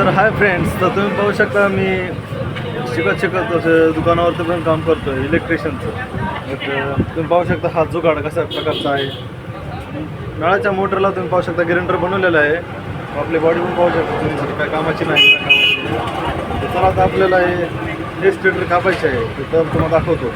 तर hi friends तर तुम्ही पाहू शकता मी शिकत शिकत तसं दुकानावरती पण काम करतो आहे इलेक्ट्रिशियनचं तुम्ही पाहू शकता हा जुगाड कशा प्रकारचा आहे. नळाच्या मोटरला तुम्ही पाहू शकता ग्रेंडर बनवलेला आहे. आपली बॉडी पण पाहू शकता तुम्ही काय कामाची नाही. कामाची तर चला आता आपल्याला हे हे स्टेटर कापायचे आहे तर तुम्हाला दाखवतो.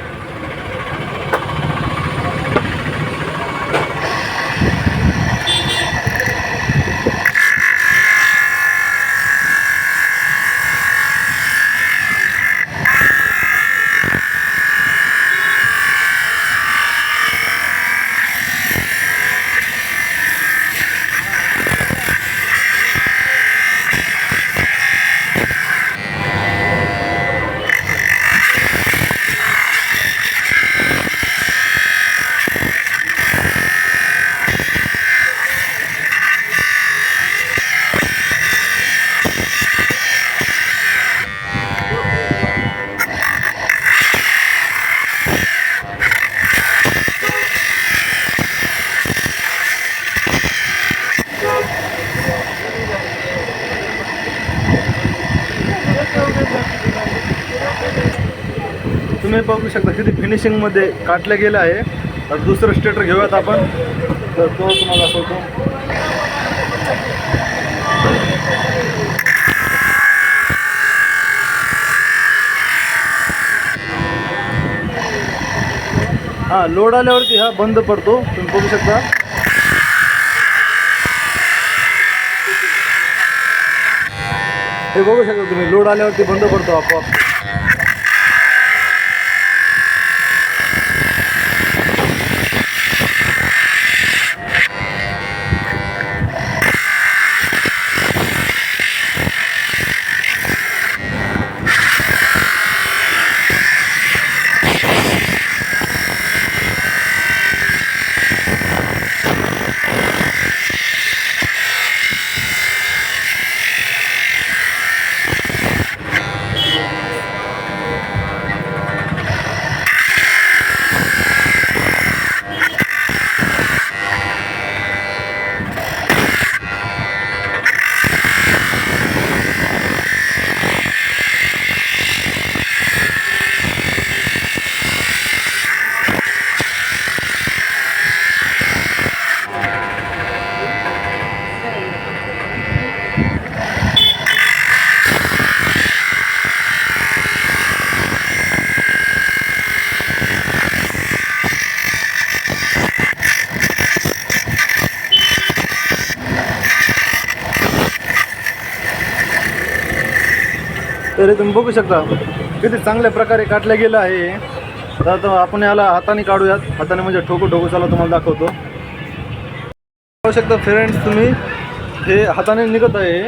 तुम्ही बघू शकता किती फिनिशिंगमध्ये काटलं गेलं आहे. तर दुसरं स्टेटर घेऊयात आपण. तर तो तुम्हाला दाखवतो हां लोड आल्यावरती हा बंद पडतो. तुम्ही बघू शकता. हे बघू शकता तुम्ही लोड आल्यावरती बंद पडतो आपोआप. तरी तुम्ही बघू शकता. किती चांगल्या प्रकारे काटलं गेलं आहे. तर आपण याला हाताने काढूयात. हाताने म्हणजे ठोकू ठोकू चला तुम्हाला दाखवतो. पाहू शकता फ्रेंड्स तुम्ही हे हाताने निघत आहे.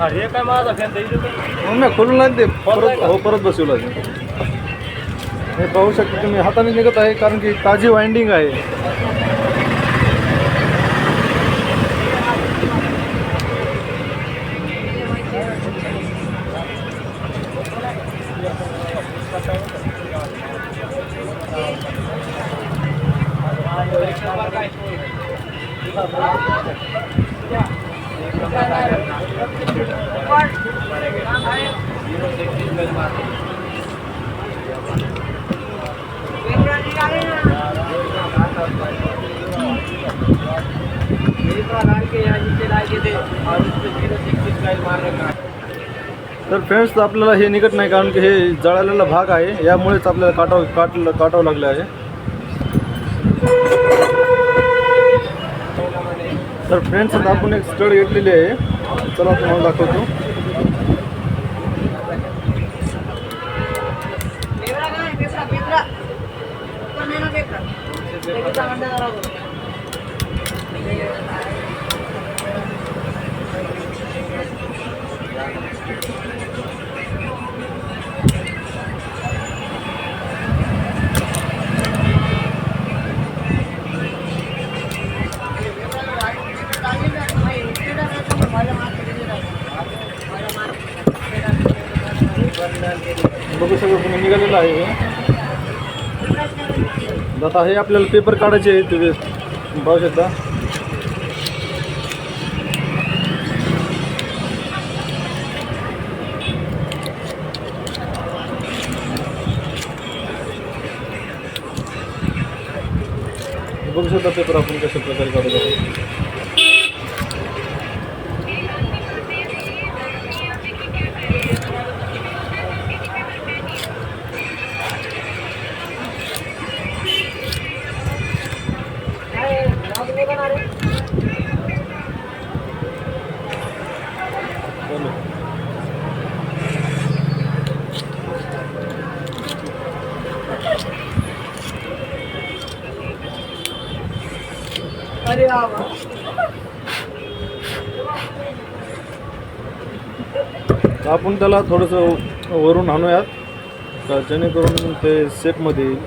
हे खोलून नाही ते परत हो परत बसवलं आहे. हे पाहू शकता तुम्ही हाताने निघत आहे कारण की ताजी वाइंडिंग आहे. तर फ्रेंड्स आपल्याला हे निघत नाही कारण की हे जळालेला भाग आहे. यामुळेच आपल्याला काटावं काटलं काटावं लागलं आहे. तर फ्रेंड्स आता आपण एक स्टड घेतलेली आहे. चला तुम्हाला दाखवतो. बघू शकतो निघालेलं आहे आता हे आपल्याला पेपर काढायचे आहे ते वेस्ट. पाहू शकता बघू शकता पेपर आपण कशा प्रकारे काढू शकतो. आपण त्याला थोडंसं वरून आणूयात का जेणेकरून ते सेटमध्ये येईल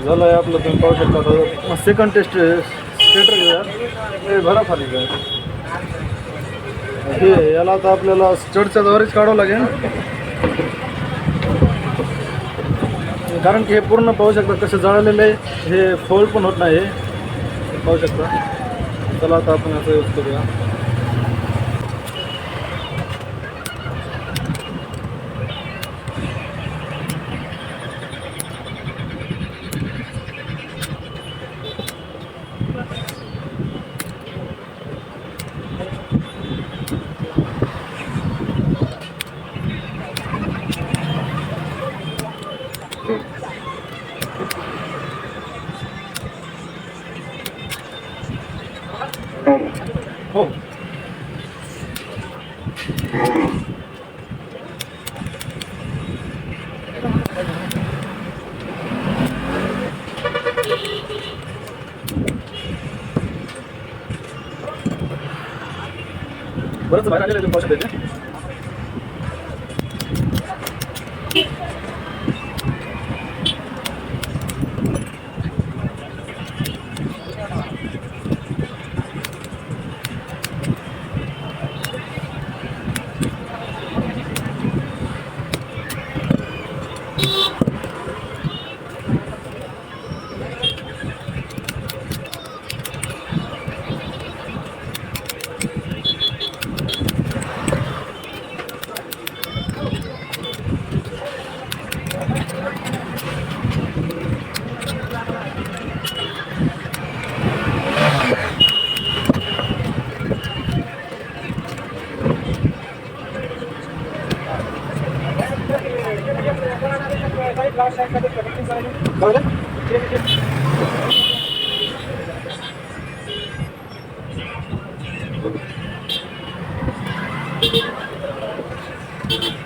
झालं आहे आपलं तुम्ही पाहू शकता सेकंड टेस्ट स्टेटर घेऊया हे भरा खाली घ्या हे याला आता आपल्याला स्टडच्या द्वारेच काढावं लागेल. कारण की हे पूर्ण पाहू शकता कसं जळालेलं आहे. हे फोल्ड पण होत नाही. हे पाहू शकता. चला आता आपण याचा यूज करूया. बरंच बाहेर आलेलं तुम्ही पाहू शकता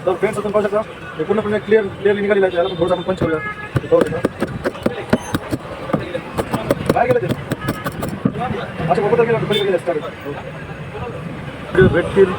तर फ्रेंड्स आपण पाहू शकता हे पूर्णपणे क्लिअर क्लिअरली निघालेलं आहे याला पण थोडंसं आपण पंच करूया पाहू शकता काय केलं ते अच्छा गेलं गेलं स्टार्ट भेटतील